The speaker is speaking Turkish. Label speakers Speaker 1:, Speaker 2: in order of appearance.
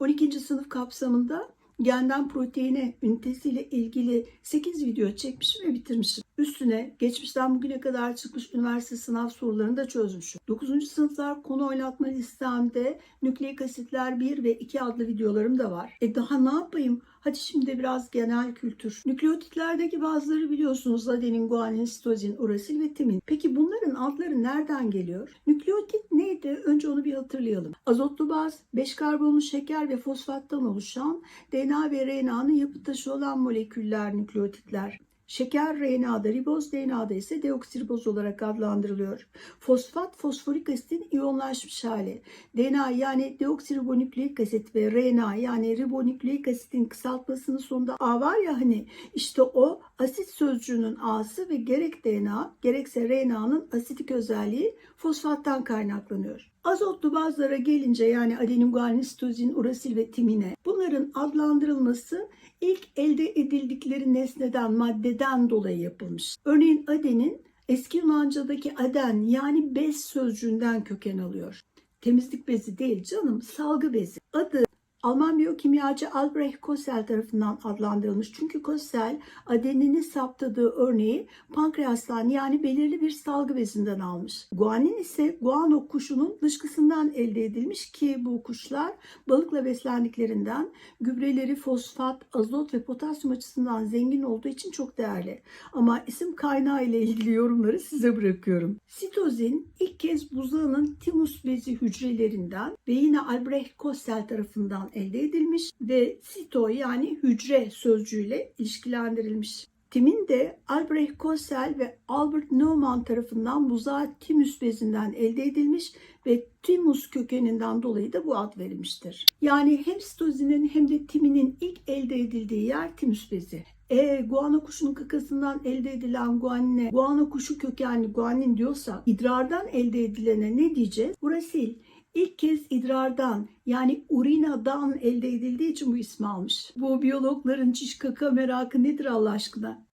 Speaker 1: 12. sınıf kapsamında genden proteine ünitesiyle ilgili 8 video çekmişim ve bitirmişim. Üstüne geçmişten bugüne kadar çıkmış üniversite sınav sorularını da çözmüşüm. 9. sınıflar konu oynatma listemde nükleik asitler 1 ve 2 adlı videolarım da var. E daha ne yapayım? Hadi şimdi biraz genel kültür. Nükleotitlerdeki bazıları biliyorsunuz adenin, guanin, sitozin, urasil ve timin. Peki bunların adları nereden geliyor? Nükleotit neydi? Önce onu bir hatırlayalım. Azotlu baz, 5 karbonlu şeker ve fosfattan oluşan DNA ve RNA'nın yapı taşı olan moleküller nükleotitler. Şeker RNA'da, riboz DNA'da ise deoksiriboz olarak adlandırılıyor. Fosfat, fosforik asitin iyonlaşmış hali. DNA yani deoksiribonükleik asit ve RNA yani ribonükleik asitin kısaltmasının sonunda A var ya hani işte o asit sözcüğünün A'sı ve gerek DNA gerekse RNA'nın asitik özelliği fosfattan kaynaklanıyor. Azotlu bazlara gelince yani adenin, guanin, sitozin, urasil ve timine bunların adlandırılması ilk elde edildikleri nesneden, maddeden dolayı yapılmış. Örneğin adenin eski Yunanca'daki aden yani bez sözcüğünden köken alıyor. Temizlik bezi değil canım, salgı bezi. Adı Alman biyokimyacı Albrecht Kossel tarafından adlandırılmış. Çünkü Kossel adenini saptadığı örneği pankreastan yani belirli bir salgı bezinden almış. Guanin ise guano kuşunun dışkısından elde edilmiş ki bu kuşlar balıkla beslendiklerinden gübreleri fosfat, azot ve potasyum açısından zengin olduğu için çok değerli. Ama isim kaynağı ile ilgili yorumları size bırakıyorum. Sitozin ilk kez buzağının timus bezi hücrelerinden ve yine Albrecht Kossel tarafından elde edilmiş ve sito yani hücre sözcüğüyle ilişkilendirilmiş. Timin de Albrecht Kossel ve Albert Neumann tarafından buzağı timus bezinden elde edilmiş ve timus kökeninden dolayı da bu ad verilmiştir. Yani hem sitozinin hem de timinin ilk elde edildiği yer timus bezi. E guano kuşunun kakasından elde edilen guanine, guano kuşu kökenli guanin diyorsak idrardan elde edilene ne diyeceğiz? Urasil ilk kez idrardan yani urinadan elde edildiği için bu ismi almış. Bu biyologların çiş kaka merakı nedir Allah aşkına?